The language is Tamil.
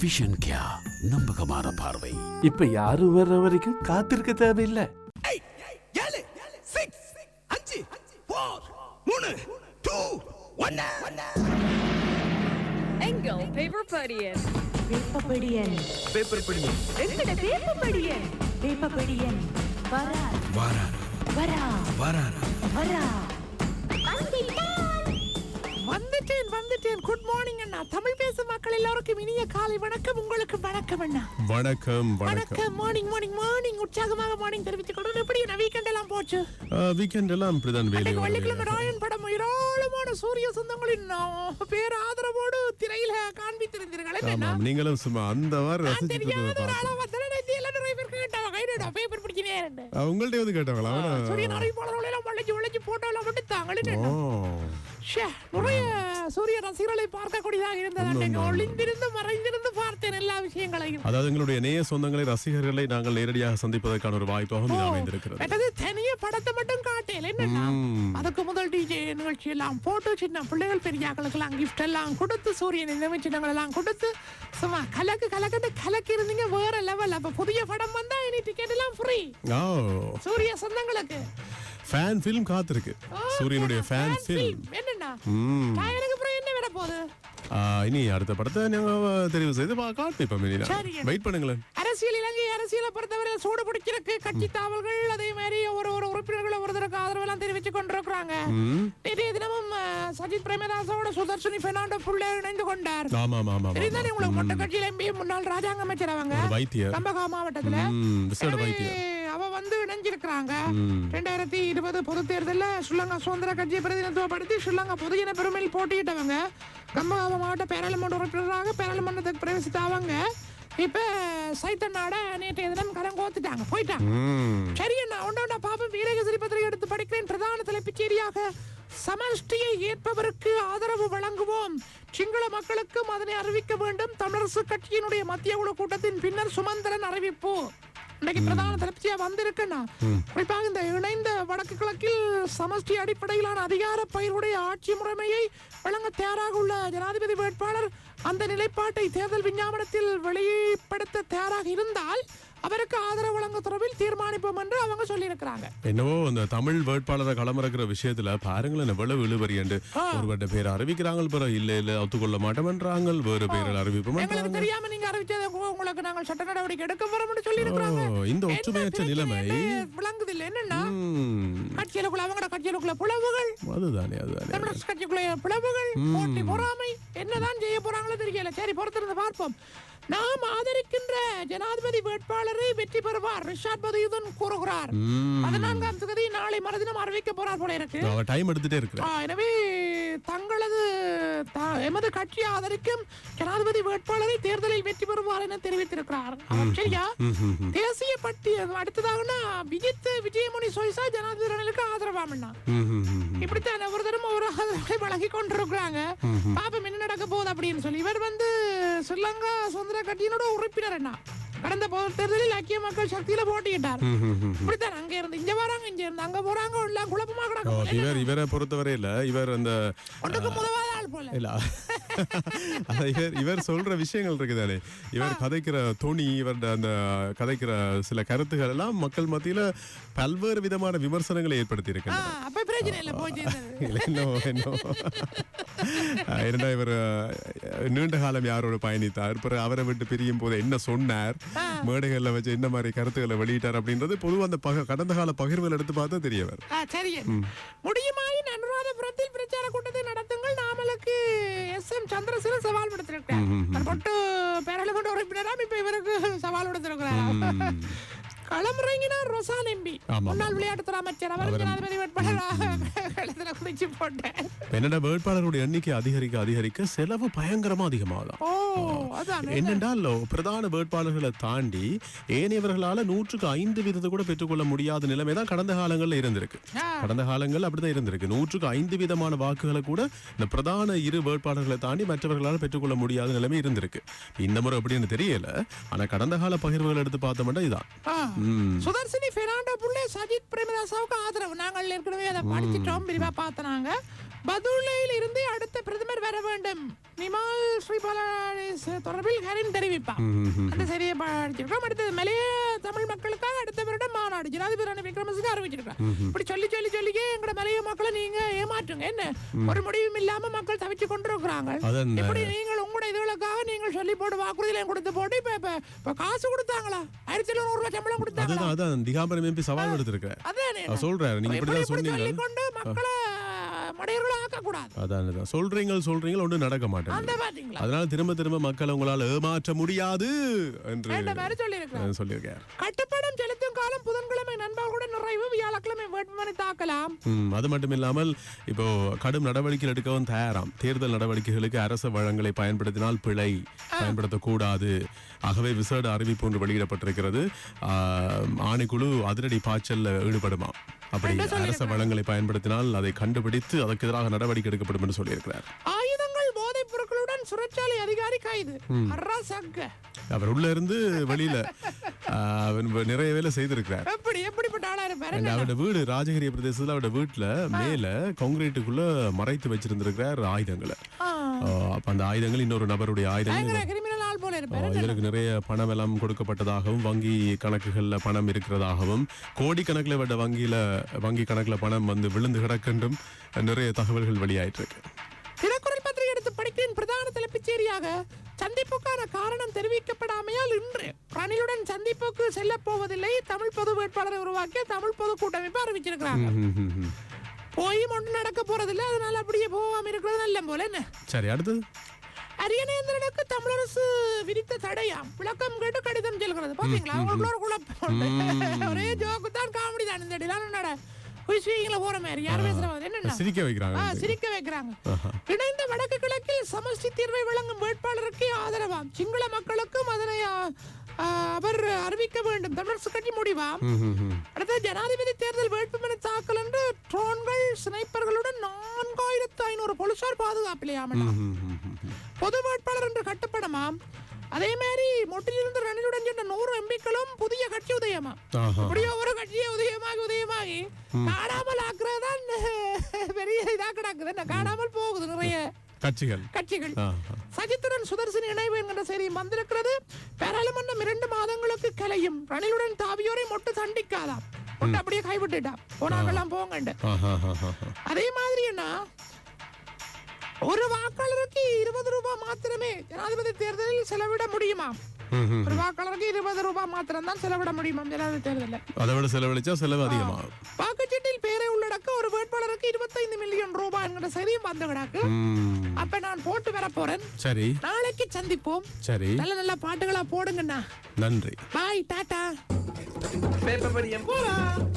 விஷன் கியா நம்பகமான பார்வை. இப்ப யாரும் வர்ற வரைக்கும் காத்திருக்க தேவையில்லை. ஃபோர் மூணு டூ ஒன்னு எங்கள் பேப்பர் படியன் வேப்பப்படியன் பேப்பர் எங்கட வேப்பப்படியன் வேப்பப்படியன் வரா. வாராரா வரா. வாராரா வரா. வந்துட்டேன் வந்துட்டேன். குட் மார்னிங் அண்ணா. தமிழ் பேசும் மக்கள் எல்லாருக்கும் இனிய காலை வணக்கம். உங்களுக்கு வணக்கம் அண்ணா. வணக்கம் வணக்கம். மார்னிங் மார்னிங் மார்னிங் உற்சாகமாக மார்னிங் தெரிவித்துக் கொண்டு எப்படி என்ன வீக்கெண்ட் எல்லாம் போச்சு? வீக்கெண்ட் எல்லாம் இப்படிதான் வேலை வெள்ளிக்கிழமை ராயன் படம் ஏராளமான சூரிய சொந்தங்களின் பேர் ஆதரவோடு திரையில காண்பித்திருந்தீர்கள். நீங்களும் சும்மா அந்த நான் நிறைய பிடிக்கிறேன் ஆ, உங்கள்ட்ட வந்து கேட்டவங்களா அறிவிப்பாளர்கள் எல்லாம் வளைச்சு வளைச்சு போட்டோலாம் மட்டும் தாங்களே நிறைய சூரிய ரசிகர்களை பார்க்கக்கூடியதாக இருந்தது. அன்னைக்கு ஒளிந்திருந்து மறைந்திருந்து பார்த்தேன் எல்லா விஷயங்களையும். அதாவது எங்களுடைய நேய சொந்தங்களை ரசிகர்களை நாங்கள் நேரடியாக சந்திப்பதற்கான ஒரு வாய்ப்பாகவும் அமைந்திருக்கிறது தனிய படத்தை மட்டும் காட்டேன் என்னன்னா. அதுக்கு முதல் டிஜே நிகழ்ச்சி எல்லாம் போட்டு சின்ன பிள்ளைகள் பெரியாக்களுக்கு எல்லாம் கிஃப்ட் எல்லாம் கொடுத்து சூரியன் இந்த சின்னங்கள் எல்லாம் கொடுத்து சும்மா கலக்கு கலக்குன்னு கலக்கி இருந்தீங்க வேற லெவல் அப்ப புதிய படம் வந்தா இனி டிக்கெட் எல்லாம் ஃப்ரீ சூரிய சொந்தங்களுக்கு. ஃபேன் ஃபிலிம் காத்திருக்கு. சூரியனுடைய ஃபேன் ஃபிலிம் film. அப்புறம் என்ன விட போகுது? இனி அடுத்த படத்தை நாங்கள் தெரிவு செய்து காண்பிப்போம். வெயிட் பண்ணுங்களேன். அரசியல் இலங்கை அரசியலை பொறுத்தவரை சூடு பிடிச்சிருக்கு கட்சி தாவல்கள் அதே மாதிரி ஒரு ஒரு உறுப்பினர்கள் ஒருத்தருக்கு ஆதரவு எல்லாம் தெரிவிச்சு கொண்டிருக்கிறாங்க நேற்றைய தினமும் சஜித் பிரேமதாசோட சுதர்ஷினி பெர்னாண்டோ புள்ளே இணைந்து கொண்டார். ஆமாம் ஆமாம் தெரிந்தானே ஆமாம் உங்களுக்கு மொட்டை கட்சியில எம்பி முன்னாள் ராஜாங்க அமைச்சர் அவங்க. வைத்தியர். கம்பகா மாவட்டத்துல. விசேட வைத்தியர். அவ வந்து இணைஞ்சிருக்கிறாங்க. ரெண்டாயிரத்தி இருபது பொது தேர்தலில் ஸ்ரீலங்கா சுதந்திர கட்சியை பிரதிநிதித்துவப்படுத்தி ஸ்ரீலங்கா பொதுஜன பெருமையில் போட்டியிட்டவங்க. கம்பகாவ மாவட்ட பேராளுமன்ற உறுப்பினராக பேராளுமன்றத்துக்கு பிரவேசித்த அவங்க இப்ப சைத்தன்னாட நேற்றைய தினம் கரம் கோத்துட்டாங்க போயிட்டாங்க. சரி அண்ணா ஒன்றா பாப்பம் வீரகசிரி பத்திரிகை எடுத்து படிக்கிறேன். பிரதான தலைப்புச் செய்தியாக சமஷ்டியை ஏற்பவருக்கு ஆதரவு வழங்குவோம். சிங்கள மக்களுக்கும் அதனை அறிவிக்க வேண்டும். தமிழரசு கட்சியினுடைய மத்திய குழு கூட்டத்தின் பின்னர் சுமந்திரன் அறிவிப்பு. இன்னைக்கு பிரதான திருப்தியா வந்திருக்குன்னா குறிப்பாக இந்த இணைந்த வடக்கு கிழக்கில் சமஷ்டி அடிப்படையிலான அதிகார பயிருடைய ஆட்சி முறைமையை வழங்க தயாராக உள்ள ஜனாதிபதி வேட்பாளர் அந்த நிலைப்பாட்டை தேர்தல் விஞ்ஞாபனத்தில் வெளிப்படுத்த தயாராக இருந்தால் அவருக்கு ஆதரவு வழங்க தொடர்பில் தீர்மானிப்போம் என்று அவங்க சொல்லியிருக்கிறாங்க. என்னவோ அந்த தமிழ் வேட்பாளரை களமிறக்கிற விஷயத்துல பாருங்களேன் எவ்வளவு இழுபறி என்று ஒருவட்ட பேர் அறிவிக்கிறாங்க பிறகு இல்ல இல்ல ஒத்துக்கொள்ள மாட்டோம்ன்றாங்க வேறு பேரில் அறிவிப்பு எங்களுக்கு தெரியாம நீங்க அறிவிச்சதை உங்க- உங்களுக்கு நாங்கள் சட்ட நடவடிக்கை எடுக்க வரோம்னு சொல்லி இருக்கிறாங்க ஓ, இந்த ஒற்றுமையற்ற நிலைமை. விளங்குது இல்ல என்னன்னா கட்சியிலுக்குள்ள அவங்களோட கட்சியிலுக்குள்ள பிளவுகள் அதுதானே அதுதானே. கட்சிக்குள்ள பிளவுகள் போட்டி பொறாமை. என்னதான் செய்ய போறாங்களோ தெரியல. சரி பொறுத்திருந்து பார்ப்போம். நாம் ஆதரிக்கின்ற ஜனாதிபதி வேட்பாளரை வெற்றி பெறுவார் ரிஷாட் பதியுதன் கூறுகிறார். பதினான்காம் தேதி நாளை மறுதினம் அறிவிக்க போறார் போல இருக்கு. டைம் எடுத்துட்டே இருக்கிறேன் ஆ, எனவே தங்களது எமது கட்சி ஆதரிக்கும் ஜனாதிபதி வேட்பாளரை தேர்தலில் வெற்றி பெறுவார் என தெரிவித்திருக்கிறார். சரியா? தேசிய பட்டியல் அடுத்ததாகனா விஜித் விஜயமுனி சொய்சா ஜனாதிபதி ரணிலுக்கு ஆதரவாமண்ணா இப்படித்தான் ஒரு தரம் ஒரு ஆதரவை வழங்கி கொண்டிருக்கிறாங்க. பாப்பம் என்ன நடக்க போகுது அப்படின்னு சொல்லி. இவர் வந்து ஸ்ரீலங்கா சுதந்திர கட்சியினோட உறுப்பினர் என்ன கடந்த தேர்தலில் ஐக்கிய மக்கள் சக்தியில போட்டியிட்டார். இப்படித்தான் அங்க இருந்து இங்க வராங்க இங்க இருந்து அங்க போறாங்க எல்லாம் குழப்பமா கிடக்கும். இவர் இவரை பொறுத்தவரை இல்ல. இவர் அந்த ஒன்றுக்கு முதலாவது ஆள் போல இல்ல அது இவர் இவர் சொல்ற விஷயங்கள் இருக்குதானே? இவர் கதைக்கிற துணி இவருடைய அந்த கதைக்கிற சில கருத்துகள் எல்லாம் மக்கள் மத்தியில பல்வேறு விதமான விமர்சனங்களை ஏற்படுத்தி இருக்கின்றன இவர் நீண்ட காலம் யாரோட பயணித்தார்? பிறகு அவரை விட்டு பிரியும் போது என்ன சொன்னார்? மேடைகள்ல வச்சு என்ன மாதிரி கருத்துக்களை வெளியிட்டார் அப்படின்றது பொதுவா அந்த பக கடந்த கால பகிர்வுகள் எடுத்து பார்த்தா தெரிய வரும். ஆ, சரி. முடியுமாயின் அனுராதபுரத்தில் பிரச்சார கூட்டத்தை நடத்துங்கள். நாமலுக்கு எஸ் எம் சந்திரசேகரன் சவால் விடுத்திருக்கிறார். பொட்டு பேரளமன்ற உறுப்பினராம் இப்ப இவருக்கு சவால் விடுத்திருக்கிறார். களமிறங்கினார் ரொசான் எம்பி முன்னாள் விளையாட்டுத்துறை அமைச்சர் அவர் ஜனாதிபதி வேட்பாளராக குதிச்சு போட்டார் என்னடா வேட்பாளருடைய எண்ணிக்கை அதிகரிக்க அதிகரிக்க செலவு பயங்கரமா அதான் என்னென்றால் பிரதான வேட்பாளர்களை தாண்டி ஏனையவர்களால நூற்றுக்கு ஐந்து வீதத்தை கூட பெற்றுக்கொள்ள முடியாத நிலைமை தான் கடந்த காலங்கள்ல இருந்திருக்கு. கடந்த காலங்கள் அப்படிதான் இருந்திருக்கு நூற்றுக்கு ஐந்து விதமான வாக்குகளை கூட இந்த பிரதான இரு வேட்பாளர்களை தாண்டி மற்றவர்களால் பெற்றுக்கொள்ள முடியாத நிலைமை இருந்திருக்கு இந்த முறை எப்படின்னு தெரியல ஆனா கடந்த கால பகிர்வுகள் எடுத்து பார்த்தோம்னா இதான். ம். சுதர்சினி பெர்னாண்டோ புள்ளே சஜித் பிரேமதாசாவுக்கு ஆதரவு. நாங்கள் ஏற்கனவே அதை படிச்சிட்டோம் விரிவா பார்த்தனாங்க. பதுளையில் இருந்து அடுத்த பிரதமர் வர வேண்டும். நிமால் ஸ்ரீபாலா தொடர்பில் ஹரின் தெரிவிப்பார். அந்த சரியை படிச்சிருக்கோம் அடுத்தது மலைய தமிழ் மக்களுக்காக அடுத்த வருடம் மாநாடு. ஜனாதிபதி விக்ரமசிங்க அறிவிச்சிருக்காங்க இப்படி சொல்லி சொல்லி சொல்லியே எங்கட மலைய மக்களை நீங்க ஏமாற்றுங்க என்ன? ஒரு முடிவும் இல்லாம மக்கள் தவிச்சு கொண்டிருக்கிறாங்க. இப்படி நீங்கள் உங்களோட இதுகளுக்காக நீங்கள் சொல்லி போட்டு வாக்குறுதியில கொடுத்து போட்டு இப்ப இப்ப காசு கொடுத்தாங்களா? ஆயிரத்தி எழுநூறு ரூபாய் சம்பளம் கொடுத்தாங்களா? அதுதான் அதான் திகாம்பரம் எம்பி சவால் எடுத்திருக்கிறார் அதானே சொல்றாரு. நீங்க இப்படி சொன்னீங்க. சொல்லிக்கொண்டு மக்களை சொல்றீங்க சொல்றீங்க ஒன்றும் நடக்க பாத்தீங்களா அதனால திரும்ப திரும்ப மக்களை உங்களால் ஏமாற்ற முடியாது என்று இந்த மாதிரி நிறைவு வியாழக்கிழமை வேட்புமனு தாக்கலாம். அது மட்டும் இல்லாமல் இப்போ கடும் நடவடிக்கை எடுக்கவும் தயாராம். தேர்தல் நடவடிக்கைகளுக்கு அரசு வளங்களை பயன்படுத்தினால் பிழை பயன்படுத்தக்கூடாது. ஆகவே விசேட அறிவிப்பு ஒன்று வெளியிடப்பட்டிருக்கிறது. ஆணைக்குழு அதிரடி பாய்ச்சல்ல ஈடுபடுமாம் அப்படி அரச வளங்களை பயன்படுத்தினால் அதை கண்டுபிடித்து அதற்கு எதிராக நடவடிக்கை எடுக்கப்படும் என்று சொல்லியிருக்கிறார். ஆயுதங்கள் போதைப் பொருட்களுடன் சிறைச்சாலை அதிகாரி கைது. அரசங்க. அவர் உள்ள இருந்து வெளியில நிறைய வேலை செய்திருக்கிறார். எப்படி எப்படிப்பட்ட ஆளா இருப்பாரு And அவரோட வீடு ராஜகிரி பிரதேசத்துல அவரோட வீட்டுல மேல கான்கிரீட்டுக்குள்ள மறைத்து வச்சிருந்திருக்கிறார் ஆயுதங்களை. அப்ப அந்த ஆயுதங்கள் இன்னொரு நபருடைய ஆயுதங்கள் இதற்கு நிறைய பணம் எல்லாம் கொடுக்கப்பட்டதாகவும் வங்கி கணக்குகள்ல பணம் இருக்கிறதாகவும் கோடிக்கணக்கில் விட வங்கியில வங்கி கணக்குல பணம் வந்து விழுந்து கிடக்கென்றும் நிறைய தகவல்கள் வெளியாயிட்டு இருக்கு தினக்குரல் பத்திரிகை எடுத்து படிக்கிறேன் பிரதான தலைப்புச் செய்தியாக சந்திப்புக்கான காரணம் தெரிவிக்கப்படாமையால் இன்று ரணிலுடன் சந்திப்புக்கு செல்ல போவதில்லை. தமிழ் பொது வேட்பாளரை உருவாக்கிய தமிழ் பொது கூட்டமைப்பு அறிவிச்சிருக்கிறாங்க. ம், ம், ம். போய் ஒன்றும் நடக்க போறதில்லை. அதனால அப்படியே போகாம இருக்கிறது நல்ல போல. என்ன? சரி அடுத்தது அரியநேந்திரனுக்கு தமிழரசு விதித்த தடையாம். விளக்கம் கேட்டு கடிதம் செல்கிறது. பாத்தீங்களா? அவங்களுக்குள்ள ஒரு குழப்பம். ஒரே ஜோக்கு தான் காமெடி தான். இந்த என்னடா? குஷ்வீங்கள போற மாதிரி. யார் பேசுறது என்ன சிரிக்க வைக்கிறாங்க சிரிக்க வைக்கிறாங்க. இணைந்த வடக்கு கிழக்கில் சமஷ்டி தீர்வை வழங்கும் வேட்பாளருக்கு ஆதரவாம். சிங்கள மக்களுக்கும் அதனை அவர் அறிவிக்க வேண்டும். தமிழரசு கட்சி முடிவாம். அடுத்து ஜனாதிபதி தேர்தல் வேட்புமனு தாக்கல் என்று ட்ரோன்கள் ஸ்னைப்பர்களுடன் நான்காயிரத்து ஐநூறு போலீசார் பாதுகாப்பிலையாம ம், ம், ம், ம். பொது வேட்பாளர் என்று கட்டுப்படமாம். அதே மாதிரி மொட்டிலிருந்து ரணிலுடன் சென்ற நூறு எம்பிக்களும் புதிய கட்சி உதயமா. அப்படியே ஒரு கட்சியை உதயமாகி உதயமாகி காணாமல் ஆக்குறதுதான் பெரிய இதா கிடக்குது. காணாமல் போகுது நிறைய கட்சிகள். கட்சிகள். ஆஹா. சஜித்துடன் சுதர்சன் இணைவு என்கிற செய்தி வந்திருக்கிறது. பாராளுமன்றம் இரண்டு மாதங்களுக்கு கலையும் ரணிலுடன் தாவியோரை மொட்டு தண்டிக்காதாம். மொட்டு அப்படியே கைவிட்டுட்டான் போனாங்கெல்லாம் போங்கண்டு. அதே மாதிரி என்ன? ஒரு வாக்காளருக்கு இருபது ரூபாய் மாத்திரமே ஜனாதிபதி தேர்தலில் செலவிட முடியுமா. ஒரு வாக்காளருக்கு இருபது ரூபாய் மாத்திரம் தான் செலவிட முடியுமா? ஜனாதிபதி தேர்தலில். அதை விட செலவழிச்சா செலவு அதிகமாகும். ஒரு வேட்பாளருக்கு இருபத்தைந்து மில்லியன் ரூபாய் என்கிற செய்தியும் வந்து கிடக்கு. அப்ப நான் போட்டு வர போறேன். சரி. நாளைக்கு சந்திப்போம். சரி. நல்ல நல்ல பாட்டுகளா போடுங்கண்ணா. நன்றி. பாய் டாடா பேப்பர் படியம். போலாம்.